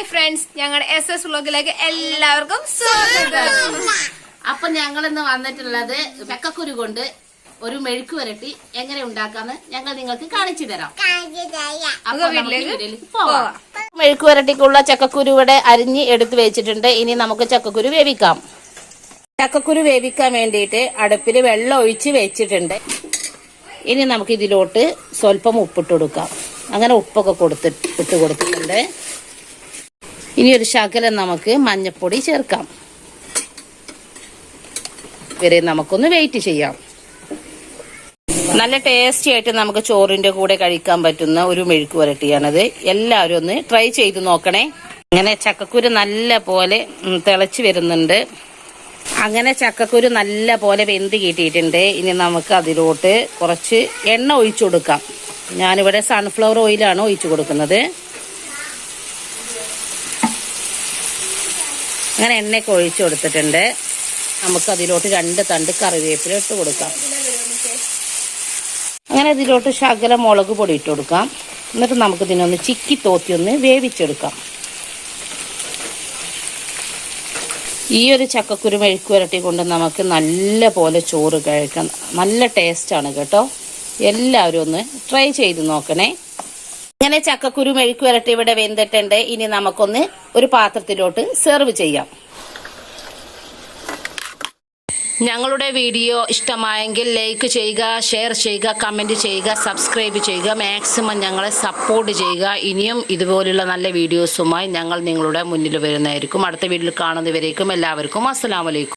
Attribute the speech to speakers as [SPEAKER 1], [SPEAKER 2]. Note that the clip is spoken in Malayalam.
[SPEAKER 1] ഹായ് ഫ്രണ്ട്സ് ഞങ്ങളുടെ എസ് എസ് വ്ലോഗിലേക്ക് എല്ലാവർക്കും സ്വാഗതം.
[SPEAKER 2] അപ്പൊ ഞങ്ങൾ ഇന്ന് വന്നിട്ടുള്ളത് വെക്കക്കുരു കൊണ്ട് ഒരു മെഴുക്ക് വരട്ടി എങ്ങനെ ഉണ്ടാക്കാന്ന് ഞങ്ങൾ നിങ്ങൾക്ക് കാണിച്ചു തരാം. അപ്പൊ
[SPEAKER 1] വീട്ടിലേക്ക്
[SPEAKER 2] പോവാം. മെഴുക്ക് വരട്ടിക്കുള്ള ചക്കക്കുരു ഇവിടെ അരിഞ്ഞ് എടുത്തു വെച്ചിട്ടുണ്ട്. ഇനി നമുക്ക് ചക്കക്കുരു വേവിക്കാം. ചക്കക്കുരു വേവിക്കാൻ വേണ്ടിയിട്ട് അടുപ്പിൽ വെള്ളം ഒഴിച്ച് വെച്ചിട്ടുണ്ട്. ഇനി നമുക്ക് ഇതിലോട്ട് സ്വല്പം ഉപ്പിട്ട് കൊടുക്കാം. അങ്ങനെ ഉപ്പൊക്കെ കൊടുത്തിട്ട് ഇട്ട് കൊടുത്തിട്ടുണ്ട്. ഇനി ഒരു ശകലം നമുക്ക് മഞ്ഞപ്പൊടി ചേർക്കാം. വരെ നമുക്കൊന്ന് വെയിറ്റ് ചെയ്യാം. നല്ല ടേസ്റ്റി ആയിട്ട് നമുക്ക് ചോറിന്റെ കൂടെ കഴിക്കാൻ പറ്റുന്ന ഒരു മെഴുക്ക് പുരട്ടിയാണത്. എല്ലാവരും ഒന്ന് ട്രൈ ചെയ്ത് നോക്കണേ. അങ്ങനെ ചക്കക്കുരു നല്ല പോലെ തിളച്ചു വരുന്നുണ്ട്. അങ്ങനെ ചക്കക്കുരു നല്ല പോലെ വെന്ത് കിട്ടിയിട്ടുണ്ട്. ഇനി നമുക്ക് അതിലോട്ട് കുറച്ച് എണ്ണ ഒഴിച്ചു കൊടുക്കാം. ഞാനിവിടെ സൺഫ്ലവർ ഓയിലാണ് ഒഴിച്ചു കൊടുക്കുന്നത്. അങ്ങനെ എണ്ണയൊക്കെ ഒഴിച്ചു കൊടുത്തിട്ടുണ്ട്. നമുക്ക് അതിലോട്ട് രണ്ട് തണ്ട് കറിവേപ്പില ഇട്ട് കൊടുക്കാം. അങ്ങനെ ഇതിലോട്ട് ശകല മുളക് പൊടി ഇട്ട് കൊടുക്കാം. എന്നിട്ട് നമുക്ക് ഇതിനൊന്ന് ചിക്കി തോത്തി ഒന്ന് വേവിച്ചെടുക്കാം. ഈ ഒരു ചക്കക്കുരു മെഴുക്ക് വരട്ടി കൊണ്ട് നമുക്ക് നല്ല പോലെ ചോറ് കഴിക്കാം. നല്ല ടേസ്റ്റാണ് കേട്ടോ. എല്ലാവരും ഒന്ന് ട്രൈ ചെയ്ത് നോക്കണേ. ഇങ്ങനെ ചക്കക്കുരു മെഴുക്ക് വരട്ടി ഇവിടെ വെന്തിട്ടുണ്ട്. ഇനി നമുക്കൊന്ന് ഒരു പാത്രത്തിലോട്ട് സെർവ് ചെയ്യാം. ഞങ്ങളുടെ വീഡിയോ ഇഷ്ടമായെങ്കിൽ ലൈക്ക് ചെയ്യുക ഷെയർ ചെയ്യുക കമന്റ് ചെയ്യുക സബ്സ്ക്രൈബ് ചെയ്യുക. മാക്സിമം ഞങ്ങളെ സപ്പോർട്ട് ചെയ്യുക. ഇനിയും ഇതുപോലുള്ള നല്ല വീഡിയോസുമായി ഞങ്ങൾ നിങ്ങളുടെ മുന്നിൽ വരുന്നതായിരിക്കും. അടുത്ത വീഡിയോയിൽ കാണുന്നവരേക്കും എല്ലാവർക്കും അസ്സലാമലൈക്കും